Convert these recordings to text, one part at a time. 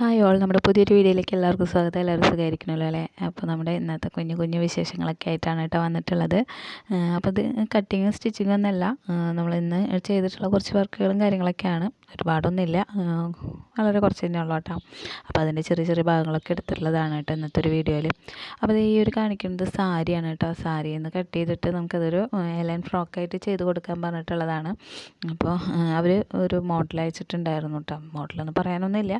Hi all. നമ്മുടെ പുതിയൊരു വീഡിയോയിലേക്ക് എല്ലാവർക്കും സ്വാഗതം. എല്ലാവരും സുഖമായിരിക്കണമല്ലോ അല്ലേ? അപ്പോൾ നമ്മുടെ ഇന്നത്തെ കുഞ്ഞു കുഞ്ഞു വിശേഷങ്ങളൊക്കെ ആയിട്ടാണ് കേട്ടോ വന്നിട്ടുള്ളത്. അപ്പോൾ ഇത് കട്ടിങ്ങും സ്റ്റിച്ചിങ്ങും ഒന്നല്ല. നമ്മൾ ഇന്ന് ചെയ്തിട്ടുള്ള കുറച്ച് വർക്കുകളും കാര്യങ്ങളൊക്കെയാണ്. ഒരുപാടൊന്നുമില്ല. വളരെ കുറച്ച് തന്നെ ഉള്ളൂ കേട്ടോ. അപ്പോൾ അതിന്റെ ചെറിയ ചെറിയ ഭാഗങ്ങളൊക്കെ എടുത്തിട്ടുള്ളതാണ് കേട്ടോ ഇന്നത്തെ ഒരു വീഡിയോയിൽ. അപ്പോൾ ഈ ഒരു കാണിക്കുന്നത് സാരിയാണ് കേട്ടോ. സാരിയിൽ നിന്ന് കട്ട് ചെയ്തിട്ട് നമുക്കതൊരു എലൈൻ ഫ്രോക്കായിട്ട് ചെയ്ത് കൊടുക്കാൻ പറഞ്ഞിട്ടുള്ളതാണ്. അപ്പോൾ അവർ ഒരു മോഡൽ അയച്ചിട്ടുണ്ടായിരുന്നു കേട്ടോ. മോഡലൊന്നും പറയാനൊന്നുമില്ല.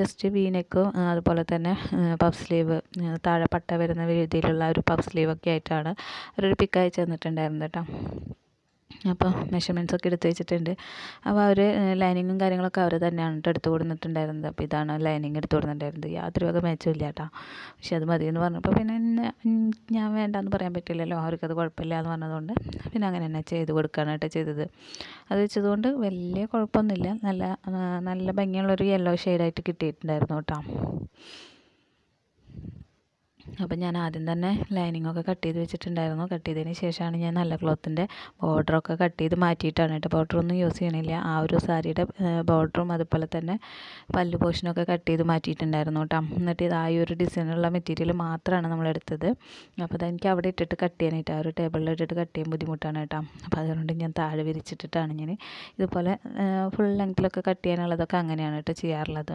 ജസ്റ്റ് വി നെക്കും അതുപോലെ തന്നെ പഫ് സ്ലീവ് താഴെ പട്ട വരുന്ന രീതിയിലുള്ള ഒരു പഫ് സ്ലീവൊക്കെ ആയിട്ടാണ് അവരൊരു പിക്ക് അയച്ചു തന്നിട്ടുണ്ടായിരുന്നത് കേട്ടോ. അപ്പോൾ മെഷർമെന്റ്സ് ഒക്കെ എടുത്ത് വെച്ചിട്ടുണ്ട്. അപ്പോൾ അവർ ലൈനിങ്ങും കാര്യങ്ങളൊക്കെ അവർ തന്നെയാണ് കേട്ടോ എടുത്ത് കൊടുത്തിട്ടുണ്ടായിരുന്നത്. അപ്പോൾ ഇതാണ് ലൈനിങ് എടുത്ത് കൊടുത്തിട്ടുണ്ടായിരുന്നത്. യാതൊരു വക മെച്ചമില്ല കേട്ടോ പക്ഷെ അത് മതി എന്ന് പറഞ്ഞപ്പോൾ പിന്നെ ഞാൻ വേണ്ടാന്ന് പറയാൻ പറ്റില്ലല്ലോ. അവർക്കത് കുഴപ്പമില്ല എന്ന് പറഞ്ഞതുകൊണ്ട് പിന്നെ അങ്ങനെ തന്നെ ചെയ്ത് കൊടുക്കുകയാണ് ചെയ്തത്. അത് വെച്ചതുകൊണ്ട് വലിയ കുഴപ്പമൊന്നുമില്ല. നല്ല നല്ല ഭംഗിയുള്ളൊരു യെല്ലോ ഷെയ്ഡായിട്ട് കിട്ടിയിട്ടുണ്ടായിരുന്നു കേട്ടോ അപ്പം ഞാൻ ആദ്യം തന്നെ ലൈനിങ്ങൊക്കെ കട്ട് ചെയ്ത് വെച്ചിട്ടുണ്ടായിരുന്നു. കട്ട് ചെയ്തതിന് ശേഷമാണ് ഞാൻ നല്ല ക്ലോത്തിന്റെ ബോർഡറൊക്കെ കട്ട് ചെയ്ത് മാറ്റിയിട്ടാണ് കേട്ടോ. ബോർഡറൊന്നും യൂസ് ചെയ്യണില്ല. ആ ഒരു സാരിയുടെ ബോർഡറും അതുപോലെ തന്നെ പല്ല് പോഷനൊക്കെ കട്ട് ചെയ്ത് മാറ്റിയിട്ടുണ്ടായിരുന്നു കേട്ടോ. എന്നിട്ട് ഇത് ആ ഒരു ഡിസൈനുള്ള മെറ്റീരിയൽ മാത്രമാണ് നമ്മൾ എടുത്തത്. അപ്പോൾ അതെനിക്ക് അവിടെ ഇട്ടിട്ട് കട്ട് ചെയ്യാനായിട്ട് ആ ഒരു ടേബിളിൽ ഇട്ടിട്ട് കട്ട് ചെയ്യാൻ ബുദ്ധിമുട്ടാണ് കേട്ടോ. അപ്പോൾ അതുകൊണ്ട് ഞാൻ താഴെ വിരിച്ചിട്ടിട്ടാണ് ഞാൻ ഇതുപോലെ ഫുൾ ലെങ്ത്തിലൊക്കെ കട്ട് ചെയ്യാനുള്ളതൊക്കെ അങ്ങനെയാണ് കേട്ടോ ചെയ്യാറുള്ളത്.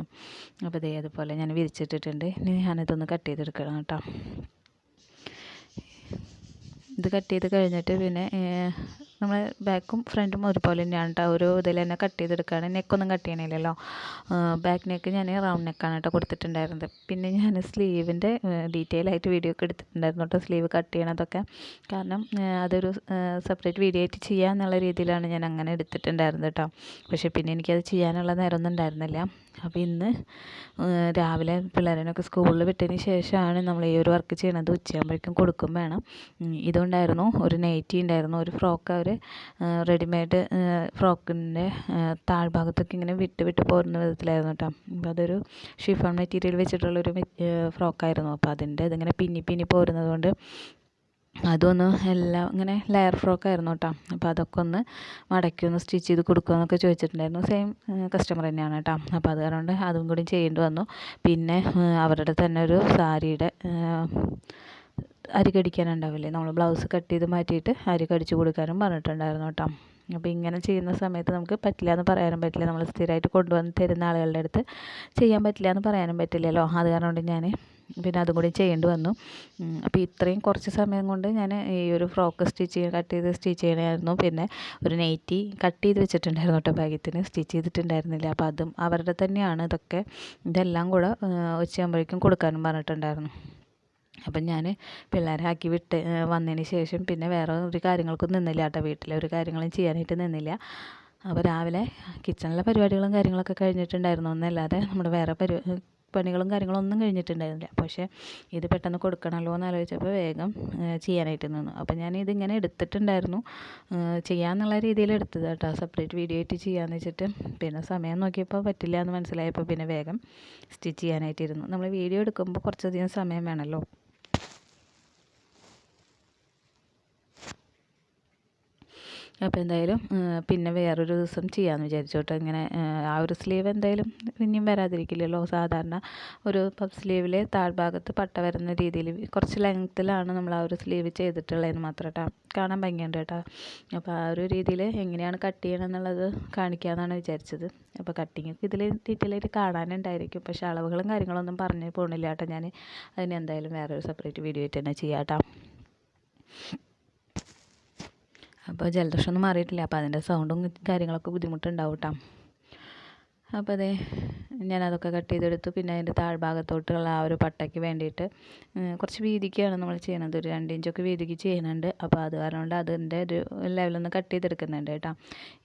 അപ്പോൾ ഇതേ അതുപോലെ ഞാൻ വിരിച്ചിട്ടിട്ടുണ്ട്. ഇനി ഞാനിതൊന്ന് കട്ട് ചെയ്തെടുക്കണം കേട്ടോ. ഇത് കട്ട് ചെയ്ത് കഴിഞ്ഞിട്ട് പിന്നെ നമ്മൾ ബാക്കും ഫ്രണ്ടും ഒരുപോലെ തന്നെയാണ് കേട്ടോ ഒരു ഇതിൽ തന്നെ കട്ട് ചെയ്തെടുക്കുകയാണ് നെക്കൊന്നും കട്ട് ചെയ്യണില്ലല്ലോ. ബാക്ക് നെക്ക് ഞാൻ റൗണ്ട് നെക്കാണ് കേട്ടോ കൊടുത്തിട്ടുണ്ടായിരുന്നത്. പിന്നെ ഞാൻ സ്ലീവിന്റെ ഡീറ്റെയിൽ ആയിട്ട് വീഡിയോ ഒക്കെ എടുത്തിട്ടുണ്ടായിരുന്നു കേട്ടോ സ്ലീവ് കട്ട് ചെയ്യണതൊക്കെ. കാരണം അതൊരു സെപ്പറേറ്റ് വീഡിയോ ആയിട്ട് ചെയ്യാമെന്നുള്ള രീതിയിലാണ് ഞാൻ അങ്ങനെ എടുത്തിട്ടുണ്ടായിരുന്നത് കേട്ടോ പക്ഷേ പിന്നെ എനിക്കത് ചെയ്യാനുള്ള നേരമൊന്നും ഉണ്ടായിരുന്നില്ല. അപ്പോൾ ഇന്ന് രാവിലെ പിള്ളേരനൊക്കെ സ്കൂളിൽ വിട്ടതിന് ശേഷമാണ് നമ്മൾ ഈ ഒരു വർക്ക് ചെയ്യണത് ഉച്ചയാകുമ്പോഴേക്കും കൊടുക്കും വേണം. ഇതുണ്ടായിരുന്നു ഒരു നൈറ്റി ഉണ്ടായിരുന്നു ഒരു ഫ്രോക്ക് അവർ റെഡിമെയ്ഡ് ഫ്രോക്കിന്റെ താഴ്ഭാഗത്തൊക്കെ ഇങ്ങനെ വിട്ട് വിട്ട് പോരുന്ന വിധത്തിലായിരുന്നു കേട്ടോ. അപ്പോൾ അതൊരു ഷിഫോൺ മെറ്റീരിയൽ വെച്ചിട്ടുള്ളൊരു ഫ്രോക്കായിരുന്നു. അപ്പോൾ അതിന്റെ ഇതിങ്ങനെ പിന്നി പിന്നി പോരുന്നത് കൊണ്ട് അതൊന്ന് എല്ലാം ഇങ്ങനെ ലെയർ ഫ്രോക്ക് ആയിരുന്നു കേട്ടോ അപ്പോൾ അതൊക്കെ ഒന്ന് മടക്കി ഒന്ന് സ്റ്റിച്ച് ചെയ്ത് കൊടുക്കുമെന്നൊക്കെ ചോദിച്ചിട്ടുണ്ടായിരുന്നു. സെയിം കസ്റ്റമർ തന്നെയാണ് കേട്ടോ അപ്പോൾ അത് കാരണം അതും കൂടി ചെയ്യേണ്ടി വന്നു. പിന്നെ അവരുടെ തന്നെ ഒരു സാരിയുടെ അരി കടിക്കാനുണ്ടാവില്ലേ? നമ്മൾ ബ്ലൗസ് കട്ട് ചെയ്ത് മാറ്റിയിട്ട് അരി കടിച്ചു കൊടുക്കാനും പറഞ്ഞിട്ടുണ്ടായിരുന്നു കേട്ടോ അപ്പോൾ ഇങ്ങനെ ചെയ്യുന്ന സമയത്ത് നമുക്ക് പറ്റില്ല എന്ന് പറയാനും പറ്റില്ല. നമ്മൾ സ്ഥിരമായിട്ട് കൊണ്ടുവന്ന് തരുന്ന ആളുകളുടെ അടുത്ത് ചെയ്യാൻ പറ്റില്ല എന്ന് പറയാനും പറ്റില്ലല്ലോ. അത് കാരണം കൊണ്ട് ഞാൻ പിന്നെ അതും കൂടി ചെയ്യേണ്ടി വന്നു. അപ്പോൾ ഇത്രയും കുറച്ച് സമയം കൊണ്ട് ഞാൻ ഈ ഒരു ഫ്രോക്ക് സ്റ്റിച്ച് ചെയ്യാൻ കട്ട് ചെയ്ത് സ്റ്റിച്ച് ചെയ്യണമായിരുന്നു പിന്നെ ഒരു നൈറ്റി കട്ട് ചെയ്ത് വെച്ചിട്ടുണ്ടായിരുന്നു കേട്ടോ ഭാഗ്യത്തിന് സ്റ്റിച്ച് ചെയ്തിട്ടുണ്ടായിരുന്നില്ല. അപ്പോൾ അതും അവരുടെ തന്നെയാണ് ഇതൊക്കെ. ഇതെല്ലാം കൂടെ ഉച്ചയാകുമ്പോഴേക്കും കൊടുക്കാനും പറഞ്ഞിട്ടുണ്ടായിരുന്നു. അപ്പം ഞാൻ പിള്ളേരെ ആക്കി വിട്ട് വന്നതിന് ശേഷം പിന്നെ വേറെ ഒരു കാര്യങ്ങൾക്കും നിന്നില്ല കേട്ടോ വീട്ടിലെ ഒരു കാര്യങ്ങളും ചെയ്യാനായിട്ട് നിന്നില്ല. അപ്പോൾ രാവിലെ കിച്ചണിലെ പരിപാടികളും കാര്യങ്ങളൊക്കെ കഴിഞ്ഞിട്ടുണ്ടായിരുന്നു. എന്നല്ലാതെ നമ്മുടെ വേറെ പരി പണികളും കാര്യങ്ങളും ഒന്നും കഴിഞ്ഞിട്ടുണ്ടായിരുന്നില്ല. പക്ഷേ ഇത് പെട്ടെന്ന് കൊടുക്കണമല്ലോ എന്ന് ആലോചിച്ചപ്പോൾ വേഗം ചെയ്യാനായിട്ട് നിന്നു. അപ്പോൾ ഞാൻ ഇതിങ്ങനെ എടുത്തിട്ടുണ്ടായിരുന്നു. ചെയ്യാമെന്നുള്ള രീതിയിൽ എടുത്തത് കേട്ടോ. സെപ്പറേറ്റ് വീഡിയോ ആയിട്ട് ചെയ്യാമെന്ന് വെച്ചിട്ട്. പിന്നെ സമയം നോക്കിയപ്പോൾ പറ്റില്ല എന്ന് മനസ്സിലായപ്പോൾ പിന്നെ വേഗം സ്റ്റിച്ച് ചെയ്യാനായിട്ടിരുന്നു. നമ്മൾ വീഡിയോ എടുക്കുമ്പോൾ കുറച്ചധികം സമയം വേണമല്ലോ. അപ്പോൾ എന്തായാലും പിന്നെ വേറൊരു ദിവസം ചെയ്യാമെന്ന് വിചാരിച്ചു കേട്ടോ. ഇങ്ങനെ ആ ഒരു സ്ലീവ് എന്തായാലും ഇനിയും വരാതിരിക്കില്ലല്ലോ. സാധാരണ ഒരു പഫ് സ്ലീവിൽ താഴ്ഭാഗത്ത് പട്ട വരുന്ന രീതിയിൽ കുറച്ച് ലെങ്ത്തിലാണ് നമ്മൾ ആ ഒരു സ്ലീവ് ചെയ്തിട്ടുള്ളതെന്ന് മാത്രം കേട്ടോ. കാണാൻ ഭംഗിയുണ്ട് കേട്ടോ. അപ്പോൾ ആ ഒരു രീതിയിൽ എങ്ങനെയാണ് കട്ട് ചെയ്യണം എന്നുള്ളത് കാണിക്കാമെന്നാണ് വിചാരിച്ചത്. അപ്പോൾ കട്ടിങ്ങൊക്കെ ഇതിൽ ഡീറ്റെയിൽ ആയിട്ട് കാണാനുണ്ടായിരിക്കും. പക്ഷേ അളവുകളും കാര്യങ്ങളൊന്നും പറഞ്ഞു പോകണില്ല കേട്ടോ ഞാൻ അതിന് എന്തായാലും വേറൊരു സെപ്പറേറ്റ് വീഡിയോ ആയിട്ട് തന്നെ ചെയ്യാം കേട്ടോ. അപ്പോൾ ജലദോഷമൊന്നും മാറിയിട്ടില്ല. അപ്പോൾ അതിന്റെ സൗണ്ടും കാര്യങ്ങളൊക്കെ ബുദ്ധിമുട്ടുണ്ടാവും കേട്ടോ അപ്പോൾ അതെ ഞാനതൊക്കെ കട്ട് ചെയ്തെടുത്തു. പിന്നെ അതിന്റെ താഴ്ഭാഗത്തോട്ടുള്ള ആ ഒരു പട്ടയ്ക്ക് വേണ്ടിയിട്ട് കുറച്ച് വീതിക്കാണ് നമ്മൾ ചെയ്യുന്നത് ഒരു രണ്ട് ഇഞ്ചൊക്കെ വീതിക്ക് ചെയ്യുന്നുണ്ട്. അപ്പോൾ അത് കാരണം കൊണ്ട് അതിന്റെ ഒരു ലെവലൊന്ന് കട്ട് ചെയ്തെടുക്കുന്നുണ്ട് കേട്ടോ.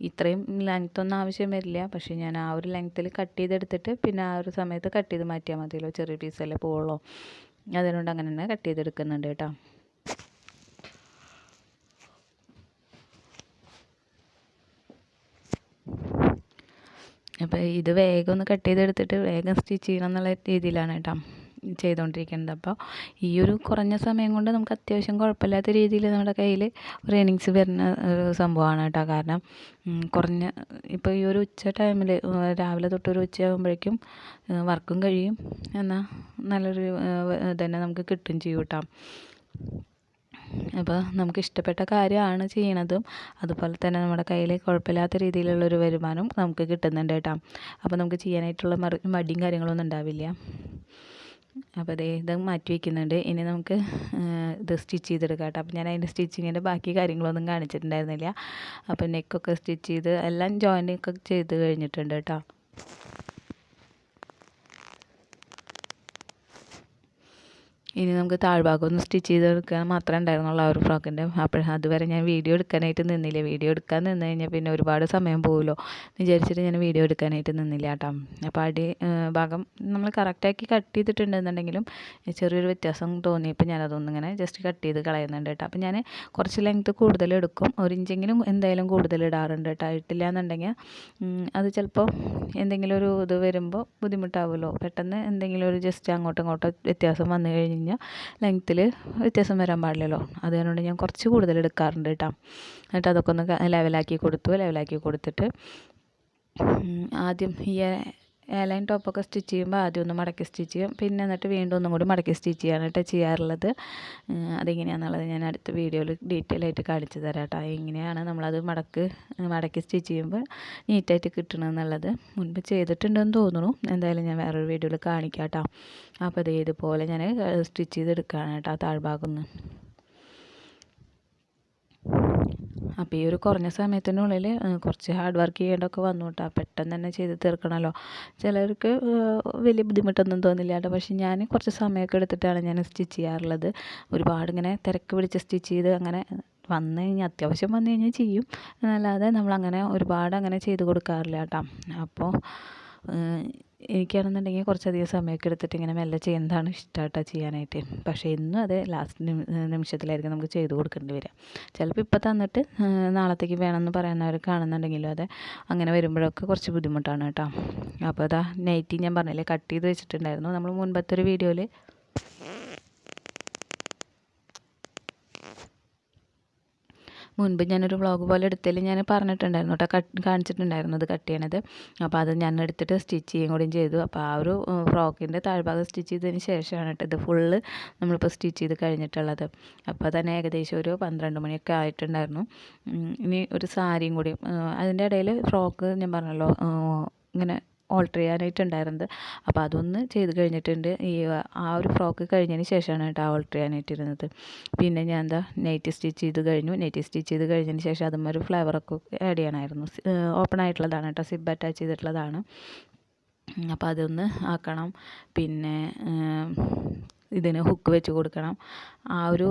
ഇത്രയും ലെങ്ത് ഒന്നും ആവശ്യം വരില്ല. പക്ഷേ ഞാൻ ആ ഒരു ലെങ്ത്തിൽ കട്ട് ചെയ്തെടുത്തിട്ട് പിന്നെ ആ ഒരു സമയത്ത് കട്ട് ചെയ്ത് മാറ്റിയാൽ മതിയല്ലോ. ചെറിയ പീസല്ലേ പോവുള്ളൂ. അതുകൊണ്ട് അങ്ങനെ തന്നെ കട്ട് ചെയ്തെടുക്കുന്നുണ്ട് കേട്ടോ. അപ്പോൾ ഇത് വേഗം ഒന്ന് കട്ട് ചെയ്തെടുത്തിട്ട് വേഗം സ്റ്റിച്ച് ചെയ്യണം എന്നുള്ള രീതിയിലാണ് കേട്ടോ ചെയ്തുകൊണ്ടിരിക്കുന്നത് അപ്പോൾ ഈ ഒരു കുറഞ്ഞ സമയം കൊണ്ട് നമുക്ക് അത്യാവശ്യം കുഴപ്പമില്ലാത്ത രീതിയിൽ നമ്മുടെ കയ്യിൽ ഒരു ഏണിങ്സ് വരുന്ന ഒരു സംഭവമാണ് കേട്ടോ. കാരണം കുറഞ്ഞ ഇപ്പോൾ ഈ ഒരു ഉച്ച ടൈമിൽ രാവിലെ തൊട്ട് ഒരു ഉച്ചയാകുമ്പോഴേക്കും വർക്കും കഴിയും. എന്നാൽ നല്ലൊരു തന്നെ നമുക്ക് കിട്ടും ചെയ്യും കേട്ടോ. അപ്പോൾ നമുക്ക് ഇഷ്ടപ്പെട്ട കാര്യമാണ് ചെയ്യണതും. അതുപോലെ തന്നെ നമ്മുടെ കയ്യിൽ കുഴപ്പമില്ലാത്ത രീതിയിലുള്ളൊരു വരുമാനം നമുക്ക് കിട്ടുന്നുണ്ട് കേട്ടോ. അപ്പോൾ നമുക്ക് ചെയ്യാനായിട്ടുള്ള മടിയും കാര്യങ്ങളൊന്നും ഉണ്ടാവില്ല. അപ്പോൾ അതേ ഇത് മാറ്റി വയ്ക്കുന്നുണ്ട് ഇനി നമുക്ക് ഇത് സ്റ്റിച്ച് ചെയ്തെടുക്കാം കേട്ടോ. അപ്പോൾ ഞാൻ അതിന്റെ സ്റ്റിച്ചിങ്ങിന്റെ ബാക്കി കാര്യങ്ങളൊന്നും കാണിച്ചിട്ടുണ്ടായിരുന്നില്ല. അപ്പോൾ നെക്കൊക്കെ സ്റ്റിച്ച് ചെയ്ത് എല്ലാം ജോയിന്റൊക്കെ ചെയ്ത് കഴിഞ്ഞിട്ടുണ്ട് കേട്ടോ. ഇനി നമുക്ക് താഴ്ഭാഗം ഒന്ന് സ്റ്റിച്ച് ചെയ്തെടുക്കാൻ മാത്രമേ ഉണ്ടായിരുന്നുള്ളൂ ആ ഒരു ഫ്രോക്കിന്റെ. അപ്പോൾ അതുവരെ ഞാൻ വീഡിയോ എടുക്കാനായിട്ട് നിന്നില്ല. വീഡിയോ എടുക്കാൻ നിന്ന് കഴിഞ്ഞാൽ പിന്നെ ഒരുപാട് സമയം പോകുമല്ലോ വിചാരിച്ചിട്ട് ഞാൻ വീഡിയോ എടുക്കാനായിട്ട് നിന്നില്ല കേട്ടോ. അപ്പോൾ അടി ഭാഗം നമ്മൾ കറക്റ്റാക്കി കട്ട് ചെയ്തിട്ടുണ്ടെന്നുണ്ടെങ്കിലും ചെറിയൊരു വ്യത്യാസം തോന്നിയപ്പോൾ ഞാനതൊന്നും ഇങ്ങനെ ജസ്റ്റ് കട്ട് ചെയ്ത് കളയുന്നുണ്ട് കേട്ടോ. അപ്പോൾ ഞാൻ കുറച്ച് ലെങ്ത് കൂടുതൽ എടുക്കും. ഒരു ഇഞ്ചെങ്കിലും എന്തായാലും കൂടുതൽ ഇടാറുണ്ട് കേട്ടോ. ഇട്ടില്ല എന്നുണ്ടെങ്കിൽ അത് ചിലപ്പോൾ എന്തെങ്കിലും ഒരു ഇത് വരുമ്പോൾ ബുദ്ധിമുട്ടാവുമല്ലോ. പെട്ടെന്ന് എന്തെങ്കിലും ഒരു ജസ്റ്റ് അങ്ങോട്ടും ഇങ്ങോട്ടും വ്യത്യാസം വന്നു കഴിഞ്ഞ് കഴിഞ്ഞാൽ ലെങ്ത്തിൽ വ്യത്യാസം വരാൻ പാടില്ലല്ലോ. അതുകൊണ്ട് ഞാൻ കുറച്ച് കൂടുതൽ എടുക്കാറുണ്ട് കേട്ടോ എന്നിട്ട് അതൊക്കെ ഒന്ന് ലെവലാക്കി കൊടുത്തു ലെവലാക്കി കൊടുത്തിട്ട് ആദ്യം ഈ എയർലൈൻ ടോപ്പൊക്കെ സ്റ്റിച്ച് ചെയ്യുമ്പോൾ ആദ്യം ഒന്ന് മടക്കി സ്റ്റിച്ച് ചെയ്യും. പിന്നെ എന്നിട്ട് വീണ്ടും ഒന്നും കൂടി മടക്കി സ്റ്റിച്ച് ചെയ്യാണ് കേട്ടോ ചെയ്യാറുള്ളത് അതെങ്ങനെയാണെന്നുള്ളത് ഞാൻ അടുത്ത വീഡിയോയിൽ ഡീറ്റെയിൽ ആയിട്ട് കാണിച്ചു തരാം കേട്ടോ. എങ്ങനെയാണ് നമ്മളത് മടക്ക് മടക്കി സ്റ്റിച്ച് ചെയ്യുമ്പോൾ നീറ്റായിട്ട് കിട്ടണമെന്നുള്ളത് മുൻപ് ചെയ്തിട്ടുണ്ടെന്ന് തോന്നുന്നു. എന്തായാലും ഞാൻ വേറൊരു വീഡിയോയിൽ കാണിക്കാം കേട്ടോ. അപ്പോൾ അത് ഇതുപോലെ ഞാൻ സ്റ്റിച്ച് ചെയ്തെടുക്കുകയാണ് കേട്ടോ താഴ്ഭാഗം ഒന്ന്. അപ്പോൾ ഈ ഒരു കുറഞ്ഞ സമയത്തിനുള്ളിൽ കുറച്ച് ഹാർഡ് വർക്ക് ചെയ്യേണ്ടതൊക്കെ വന്നു കേട്ടോ പെട്ടെന്ന് തന്നെ ചെയ്ത് തീർക്കണമല്ലോ ചിലർക്ക് വലിയ ബുദ്ധിമുട്ടൊന്നും തോന്നില്ല കേട്ടോ പക്ഷേ ഞാൻ കുറച്ച് സമയമൊക്കെ എടുത്തിട്ടാണ് ഞാൻ സ്റ്റിച്ച് ചെയ്യാറുള്ളത്. ഒരുപാട് ഇങ്ങനെ തിരക്ക് പിടിച്ച് സ്റ്റിച്ച് ചെയ്ത് അങ്ങനെ വന്നു കഴിഞ്ഞാൽ അത്യാവശ്യം വന്നു കഴിഞ്ഞാൽ ചെയ്യും. എന്നല്ലാതെ നമ്മളങ്ങനെ ഒരുപാട് അങ്ങനെ ചെയ്ത് കൊടുക്കാറില്ല കേട്ടോ അപ്പോൾ എനിക്കാണെന്നുണ്ടെങ്കിൽ കുറച്ചധികം സമയമൊക്കെ എടുത്തിട്ട് ഇങ്ങനെ മെല്ലെ ചെയ്യുന്നതാണ് ഇഷ്ടമായിട്ടാണ് ചെയ്യാനായിട്ട്. പക്ഷേ ഇന്നും അത് ലാസ്റ്റ് നിമിഷത്തിലായിരിക്കും നമുക്ക് ചെയ്ത് കൊടുക്കേണ്ടി വരിക. ചിലപ്പോൾ ഇപ്പം തന്നിട്ട് നാളത്തേക്ക് വേണമെന്ന് പറയുന്നവർ കാണുന്നുണ്ടെങ്കിലും അത് അങ്ങനെ വരുമ്പോഴൊക്കെ കുറച്ച് ബുദ്ധിമുട്ടാണ് കേട്ടോ. അപ്പോൾ അതാ നൈറ്റി ഞാൻ പറഞ്ഞില്ലേ കട്ട് ചെയ്ത് വെച്ചിട്ടുണ്ടായിരുന്നു. നമ്മൾ മുൻപത്തെ ഒരു വീഡിയോയിൽ മുൻപ് ഞാനൊരു വ്ളോഗ് പോലെ എടുത്തതിൽ ഞാൻ പറഞ്ഞിട്ടുണ്ടായിരുന്നു കേട്ടോ കാണിച്ചിട്ടുണ്ടായിരുന്നു അത് കട്ട് ചെയ്യണത്. അപ്പോൾ അത് ഞാൻ എടുത്തിട്ട് സ്റ്റിച്ച് ചെയ്യും കൂടിയും ചെയ്തു. അപ്പോൾ ആ ഒരു ഫ്രോക്കിന്റെ താഴ്ഭാഗം സ്റ്റിച്ച് ചെയ്തതിന് ശേഷമാണ് കേട്ടോ ഇത് ഫുള്ള് നമ്മളിപ്പോൾ സ്റ്റിച്ച് ചെയ്ത് കഴിഞ്ഞിട്ടുള്ളത്. അപ്പോൾ തന്നെ ഏകദേശം ഒരു പന്ത്രണ്ട് മണിയൊക്കെ ആയിട്ടുണ്ടായിരുന്നു. ഇനി ഒരു സാരിയും കൂടി അതിന്റെ ഇടയിൽ ഫ്രോക്ക് ഞാൻ പറഞ്ഞല്ലോ ഇങ്ങനെ ഓൾട്ടർ ചെയ്യാനായിട്ടുണ്ടായിരുന്നത്. അപ്പോൾ അതൊന്ന് ചെയ്ത് കഴിഞ്ഞിട്ടുണ്ട്. ഈ ആ ഒരു ഫ്രോക്ക് കഴിഞ്ഞതിന് ശേഷമാണ് കേട്ടോ ഓൾട്ടർ ചെയ്യാനായിട്ടിരുന്നത്. പിന്നെ ഞാൻ എന്താ നെറ്റ് സ്റ്റിച്ച് ചെയ്ത് കഴിഞ്ഞു. നെറ്റ് സ്റ്റിച്ച് ചെയ്ത് കഴിഞ്ഞതിന് ശേഷം അതുമ്മ ഒരു ഫ്ലവറൊക്കെ ആഡ് ചെയ്യണമായിരുന്നു. ഓപ്പൺ ആയിട്ടുള്ളതാണ് കേട്ടോ. സിബ് അറ്റാച്ച് ചെയ്തിട്ടുള്ളതാണ്. അപ്പോൾ അതൊന്ന് ആക്കണം. പിന്നെ ഇതിന് ഹുക്ക് വെച്ച് കൊടുക്കണം. ആ ഒരു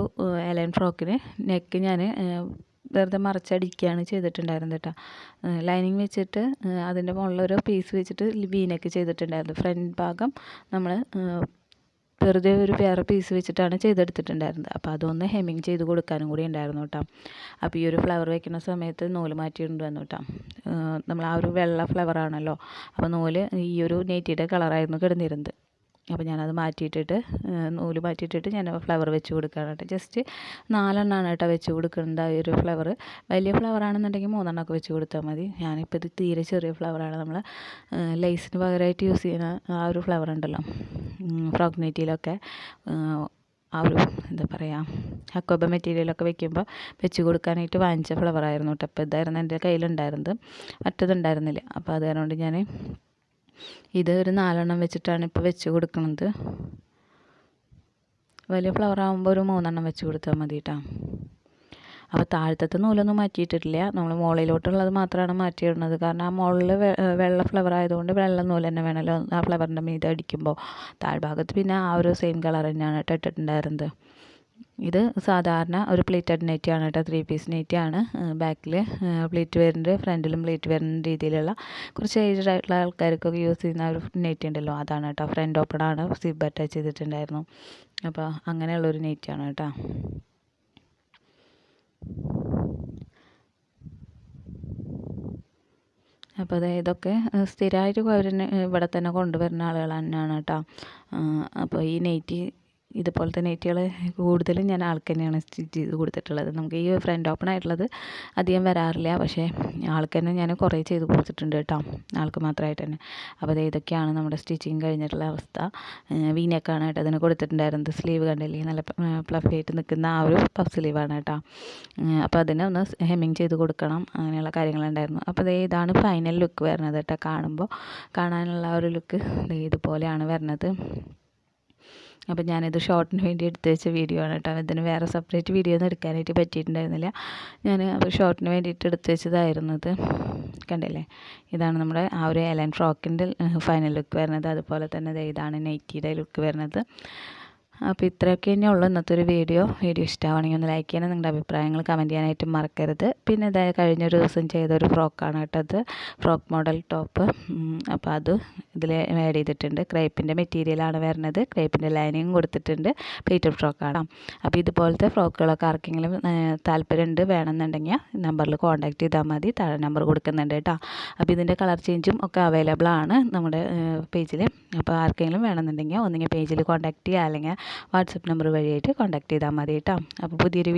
എലൻ ഫ്രോക്കിന് നെക്ക് ഞാൻ വെറുതെ മറച്ചടിക്കുകയാണ് ചെയ്തിട്ടുണ്ടായിരുന്നത് കേട്ടോ ലൈനിങ് വെച്ചിട്ട് അതിന്റെ മുകളിലൊരു പീസ് വെച്ചിട്ട് വീനൊക്കെ ചെയ്തിട്ടുണ്ടായിരുന്നു. ഫ്രണ്ട് ഭാഗം നമ്മൾ വെറുതെ ഒരു വേറെ പീസ് വെച്ചിട്ടാണ് ചെയ്തെടുത്തിട്ടുണ്ടായിരുന്നത്. അപ്പോൾ അതൊന്ന് ഹെമ്മിങ് ചെയ്ത് കൊടുക്കാനും കൂടി ഉണ്ടായിരുന്നു കേട്ടോ അപ്പോൾ ഈ ഒരു ഫ്ലവർ വെക്കുന്ന സമയത്ത് നൂൽ മാറ്റിയിട്ടുണ്ട് വന്നു കേട്ടോ നമ്മൾ ആ ഒരു വെള്ള ഫ്ലവർ ആണല്ലോ. അപ്പോൾ നൂൽ ഈ ഒരു നെറ്റിയുടെ കളറായിരുന്നു കിടന്നിരുന്നത്. അപ്പോൾ ഞാനത് മാറ്റിയിട്ടിട്ട് നൂൽ മാറ്റിയിട്ടിട്ട് ഞാൻ ഫ്ലവർ വെച്ച് കൊടുക്കുകയാണ് കേട്ടോ. ജസ്റ്റ് നാലെണ്ണമാണ് കേട്ടോ വെച്ച് കൊടുക്കുന്നത് ആ ഒരു ഫ്ലവർ വലിയ ഫ്ലവർ ആണെന്നുണ്ടെങ്കിൽ മൂന്നെണ്ണമൊക്കെ വെച്ച് കൊടുത്താൽ മതി. ഞാനിപ്പോൾ ഇത് തീരെ ചെറിയ ഫ്ലവറാണ്. നമ്മൾ ലൈസിന് പകരമായിട്ട് യൂസ് ചെയ്യുന്ന ആ ഒരു ഫ്ലവർ ഉണ്ടല്ലോ. ഫ്രോക്ക് ആ ഒരു എന്താ പറയുക അക്കോബ മെറ്റീരിയലൊക്കെ വെക്കുമ്പോൾ വെച്ച് കൊടുക്കാനായിട്ട് വാങ്ങിച്ച ഫ്ലവറായിരുന്നു കേട്ടോ. അപ്പോൾ ഇതായിരുന്നു എന്റെ കയ്യിലുണ്ടായിരുന്നത്. മറ്റതുണ്ടായിരുന്നില്ല. അപ്പോൾ അത് കാരണം ഞാൻ ഇത് ഒരു നാലെണ്ണം വെച്ചിട്ടാണ് ഇപ്പോൾ വെച്ച് കൊടുക്കുന്നത് വലിയ ഫ്ലവർ ആകുമ്പോൾ ഒരു മൂന്നെണ്ണം വെച്ച് കൊടുത്താൽ മതി കേട്ടോ അപ്പോൾ താഴത്തത്തെ നൂലൊന്നും മാറ്റിയിട്ടില്ല നമ്മൾ മുകളിലോട്ടുള്ളത് മാത്രമാണ് മാറ്റിയിടുന്നത്. കാരണം ആ മുകളിൽ വെള്ള ഫ്ലവർ ആയതുകൊണ്ട് വെള്ള നൂൽ തന്നെ വേണമല്ലോ ആ ഫ്ലവറിന്റെ മീതെ അടിക്കുമ്പോൾ താഴ്ഭാഗത്ത് പിന്നെ ആ ഒരു സെയിം കളർ തന്നെയാണ് ഇട്ടിട്ടുണ്ടായിരുന്നത്. ഇത് സാധാരണ ഒരു പ്ലേറ്റഡ് നെറ്റിയാണ് കേട്ടോ. ത്രീ പീസ് നെറ്റിയാണ് ബാക്കിൽ പ്ലേറ്റ് വരുന്നുണ്ട്. ഫ്രണ്ടിലും പ്ലേറ്റ് വരുന്ന രീതിയിലുള്ള കുറച്ച് ഏജ്ഡ് ആയിട്ടുള്ള ആൾക്കാർക്കൊക്കെ യൂസ് ചെയ്യുന്ന ഒരു നെറ്റ് ഉണ്ടല്ലോ. അതാണ് കേട്ടോ. ഫ്രണ്ട് ഓപ്പൺ ആണ്. സിബ് അറ്റാച്ച് ചെയ്തിട്ടുണ്ടായിരുന്നു. അപ്പോൾ അങ്ങനെയുള്ളൊരു നെറ്റിയാണ് കേട്ടോ. അപ്പോൾ അതെ ഇതൊക്കെ സ്ഥിരമായിട്ട് അവർ ഇവിടെ തന്നെ കൊണ്ടുവരുന്ന ആളുകൾ തന്നെയാണ് കേട്ടോ. അപ്പോൾ ഈ നെയ്റ്റി ഇതുപോലത്തെ നെയ്റ്റികൾ കൂടുതലും ഞാൻ ആൾക്ക് തന്നെയാണ് സ്റ്റിച്ച് ചെയ്ത് കൊടുത്തിട്ടുള്ളത്. നമുക്ക് ഈ ഫ്രണ്ട് ഓപ്പൺ ആയിട്ടുള്ളത് അധികം വരാറില്ല. പക്ഷേ ആൾക്ക് തന്നെ ഞാൻ കുറേ ചെയ്ത് കൊടുത്തിട്ടുണ്ട് കേട്ടോ. ആൾക്ക് മാത്രമായിട്ട് തന്നെ. അപ്പോൾ ഇതൊക്കെയാണ് നമ്മുടെ സ്റ്റിച്ചിങ് കഴിഞ്ഞിട്ടുള്ള അവസ്ഥ. വീനക്കാണ് കേട്ടോ അതിന് കൊടുത്തിട്ടുണ്ടായിരുന്നത്. സ്ലീവ് കണ്ടില്ലേ? നല്ല പ്ലഫ് ആയിട്ട് നിൽക്കുന്ന ആ ഒരു പഫ് സ്ലീവാണ് കേട്ടോ. അപ്പോൾ അതിനെ ഒന്ന് ഹെമ്മിങ് ചെയ്ത് കൊടുക്കണം. അങ്ങനെയുള്ള കാര്യങ്ങളുണ്ടായിരുന്നു. അപ്പോൾ ദേ ഇതാണ് ഫൈനൽ ലുക്ക് വരുന്നത് കേട്ടോ കാണുമ്പോൾ കാണാനുള്ള ഒരു ലുക്ക് ഇതുപോലെയാണ് വരുന്നത്. അപ്പോൾ ഞാനിത് ഷോർട്ടിന് വേണ്ടി എടുത്ത് വെച്ച വീഡിയോ ആണ് കേട്ടോ. ഇതിന് വേറെ സെപ്പറേറ്റ് വീഡിയോ ഒന്നും എടുക്കാനായിട്ട് പറ്റിയിട്ടുണ്ടായിരുന്നില്ല. ഞാൻ അപ്പോൾ ഷോർട്ടിന് വേണ്ടിയിട്ട് എടുത്ത് വെച്ചതായിരുന്നത് കണ്ടില്ലേ? ഇതാണ് നമ്മുടെ ആ ഒരു എലൻ ഫ്രോക്കിന്റെ ഫൈനൽ ലുക്ക് വരുന്നത്. അതുപോലെ തന്നെ ഇതാണ് നൈറ്റിയുടെ ലുക്ക് വരുന്നത്. അപ്പോൾ ഇത്രയൊക്കെ തന്നെ ഉള്ളൂ ഇന്നത്തെ ഒരു വീഡിയോ. വീഡിയോ ഇഷ്ടമാണെങ്കിൽ ഒന്ന് ലൈക്ക് ചെയ്യണം നിങ്ങളുടെ അഭിപ്രായങ്ങൾ കമന്റ് ചെയ്യാനായിട്ട് മറക്കരുത്. പിന്നെ ഇതായ കഴിഞ്ഞൊരു ദിവസം ചെയ്തൊരു ഫ്രോക്കാണ് കേട്ടത് ഫ്രോക്ക് മോഡൽ ടോപ്പ് അപ്പോൾ അത് ഇതിൽ ആഡ് ചെയ്തിട്ടുണ്ട്. ക്രേപ്പിന്റെ മെറ്റീരിയലാണ് വരുന്നത്. ക്രേപ്പിന്റെ ലൈനിങ് കൊടുത്തിട്ടുണ്ട്. പ്ലേറ്റഡ് ഫ്രോക്കാണ് അപ്പോൾ ഇതുപോലത്തെ ഫ്രോക്കുകളൊക്കെ ആർക്കെങ്കിലും താല്പര്യമുണ്ട് വേണമെന്നുണ്ടെങ്കിൽ നമ്പറിൽ കോൺടാക്ട് ചെയ്താൽ മതി. താഴെ നമ്പർ കൊടുക്കുന്നുണ്ട് കേട്ടോ. അപ്പോൾ ഇതിന്റെ കളർ ചേഞ്ചും ഒക്കെ അവൈലബിൾ ആണ് നമ്മുടെ പേജിൽ അപ്പോൾ ആർക്കെങ്കിലും വേണമെന്നുണ്ടെങ്കിൽ ഒന്നെങ്കിൽ പേജിൽ കോൺടാക്ട് ചെയ്യുക അല്ലെങ്കിൽ വാട്സപ്പ് നമ്പർ വഴിയായിട്ട് കോൺടാക്ട് ചെയ്താൽ മതി കേട്ടോ അപ്പോൾ പുതിയൊരു